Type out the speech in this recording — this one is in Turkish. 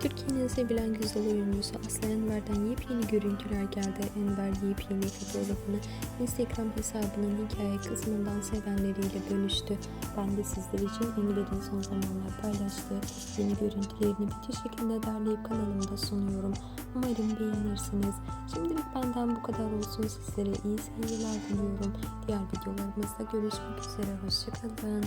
Türkiye'nin sevilen güzel oyuncusu Aslı Enver'den yepyeni görüntüler geldi. Enver yepyeni fotoğrafını Instagram hesabının hikaye kısmından sevenleriyle bölüştü. Ben de sizler için Enver'in son zamanlar paylaştığı yeni görüntülerini bir şekilde derleyip kanalımda sunuyorum. Umarım beğenirsiniz. Şimdilik benden bu kadar olsun. Sizlere iyi seyirler diliyorum. Diğer videolarımızda görüşmek üzere. Hoşçakalın.